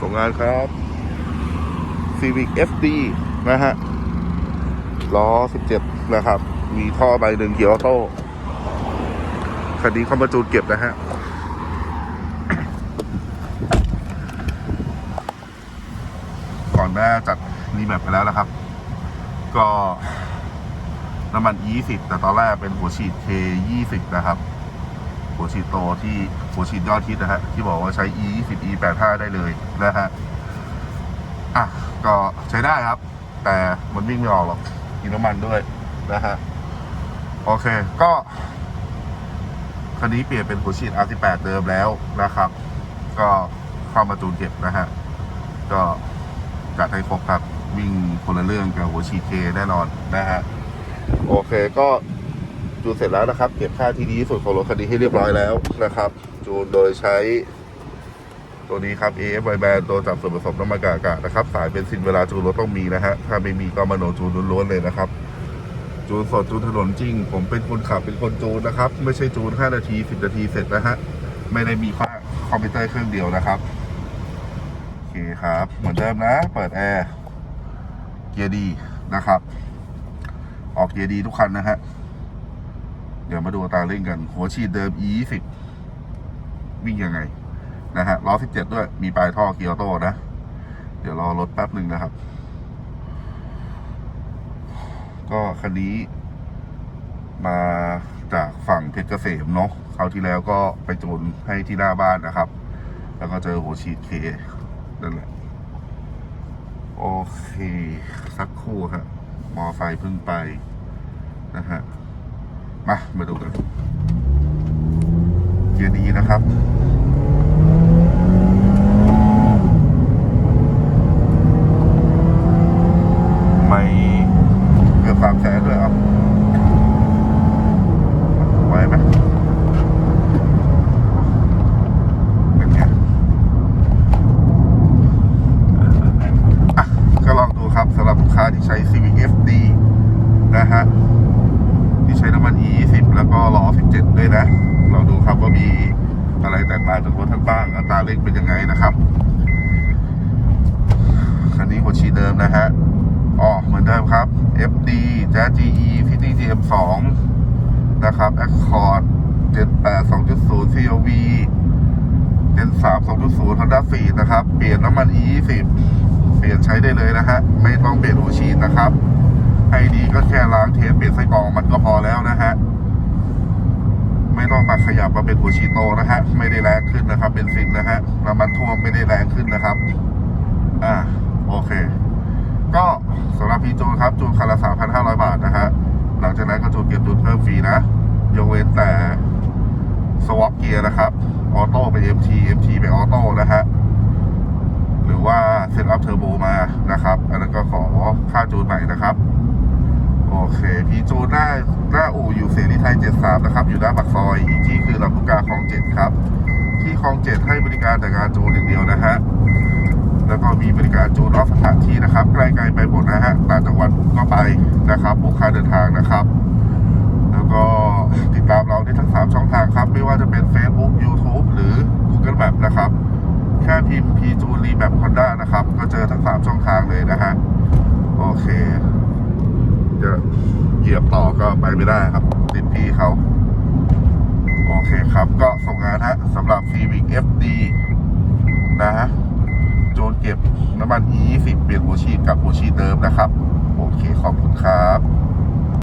ส่งงานครับ Civic FD นะฮะล้อ 17 นะครับ มีท่อใบหนึ่งเกียร์ออโต้คันนี้เข้ามาจูนเก็บนะฮะก่อนหน้าจัดรีแมปไปแล้วนะครับ ก็น้ำมัน E20 แต่ตอนแรกเป็นหัวฉีด K20 นะครับ หัวฉีดโตที่หัวฉีดยอดฮิตนะฮะที่บอกว่าใช้ E20 E85 ได้เลยนะฮะอะก็ใช้ได้ครับ แต่มันวิ่งไม่ออกหรอกกินน้ำมันด้วยนะฮะโอเคก็คันนี้เปลี่ยนเป็นหัวฉีด R18 เดิมแล้วนะครับ ก็เข้ามาจูนเก็บนะฮะก็จัดให้ครบครับ วิ่งคนละเรื่องกับหัวฉีดเคแน่นอนนะฮะโอเคก็ จูนเสร็จแล้วนะครับ เก็บค่าที่ดีที่สุดของรถคันนี้ให้เรียบร้อยแล้วนะครับ จูนโดยใช้ ตัวนี้ครับ AF y Band ตัวจับส่วนผสมน้ำมันกากาศนะครับ สายเป็นซินเวลาจูนรถต้องมีนะฮะ ถ้าไม่มีก็มาโนจูนล้วนๆเลยนะครับ จูนสดจูนถนนจริง ผมเป็นคนขับเป็นคนจูนนะครับ ไม่ใช่จูน 5 นาที 10 นาทีเสร็จนะฮะ ไม่ได้มีค่าคอมพิวเตอร์เครื่องเดียวนะครับ โอเคครับ เหมือนเดิมนะ เปิดแอร์ เกียร์ดีนะครับ ออกเกียร์ดีทุกคันนะฮะ เดี๋ยวมาดูตาเร่งกัน หัวฉีดเดิม E20 วิ่งยังไง นะฮะล้อ17 ด้วย มีปลายท่อเกียร์ออโต้นะ เดี๋ยวรอรถแป๊บหนึ่งนะครับ ก็คันนี้ มาจากฝั่งเพชรเกษมเนาะคราวที่แล้วก็ไปจูนให้ที่หน้าบ้านนะครับ แล้วก็เจอหัวฉีดเคนั่นแหละ โอเค สักครู่ครับมอไซค์เพิ่งไปนะฮะ มา มาดูกันเกียร์ดีนะครับไม่เกือบสามแสนด้วยครับไหวไหมเป็นไงอะก็ลองดูครับสำหรับลูกค้าที่ใช้ Civic FD นะฮะ ที่ใช้น้ำมัน E20 แล้วก็ล้อ17 ด้วยนะลองดูครับว่ามีอะไรแตกต่างจากรถท่านบ้างอัตราเร่งเป็นยังไงนะครับคันนี้หัวฉีดเดิมนะฮะอ๋อเหมือนเดิมครับ FD JGE PT GM2 นะครับ Accord Gen 8 2.0 COV Gen 3 2.0 Honda Fit นะครับ เปลี่ยนน้ำมัน E20 เปลี่ยนใช้ได้เลยนะฮะ ไม่ต้องเปลี่ยนหัวฉีดนะครับ ให้ดีก็แค่ล้างเทสเปลี่ยนไส้กรองมันก็พอแล้วนะฮะ ไม่ต้องมาขยับมาเป็นหัวฉีดโตนะฮะ ไม่ได้แรงขึ้นนะครับเป็นซินนะฮะน้ำมันท่วมไม่ได้แรงขึ้นนะครับ อ่าโอเค ก็สำหรับพีจูนครับจูนคันละ3,500บาทนะฮะ หลังจากนั้นก็จูนเกียร์จูนเพิ่มฟรีนะยกเว้นแต่สวอปเกียร์นะครับออโต้เป็น MT MT เป็นออโต้นะฮะหรือว่าเซตอัพเทอร์โบมานะครับ อันนั้นก็ขอค่าจูนใหม่นะครับ หน้าหน้าอู่อยู่เสรีไทย 73 นะครับ อยู่หน้าปากซอยอีกที่คือลำลูกกาคลอง7ครับ ที่คลอง7ให้บริการแต่งานจูนอย่างเดียวนะฮะแล้วก็มีบริการจูนรอบสถานที่นะครับใกล้ๆไปหมดนะฮะต่างจังหวัดก็ไปนะครับบุกค่าเดินทางนะครับ แล้วก็ติดตามเราได้ทั้ง 3 ช่องทางครับ ไม่ว่าจะเป็น Facebook YouTube หรือ Google Map นะครับ แค่พิมพ์ P จูนรีแบบ Honda นะครับ ก็เจอทั้ง 3 ช่องทางเลยนะฮะ โอเคจะ เหยียบต่อก็ไปไม่ได้ครับ ติดพี่เขาโอเคครับ ก็ส่งงานฮะสำหรับ Civic FD นะฮะโจนเก็บน้ำมัน E20 เปลี่ยนหัวฉีดกับหัวฉีดเดิมนะครับ โอเคขอบคุณครับ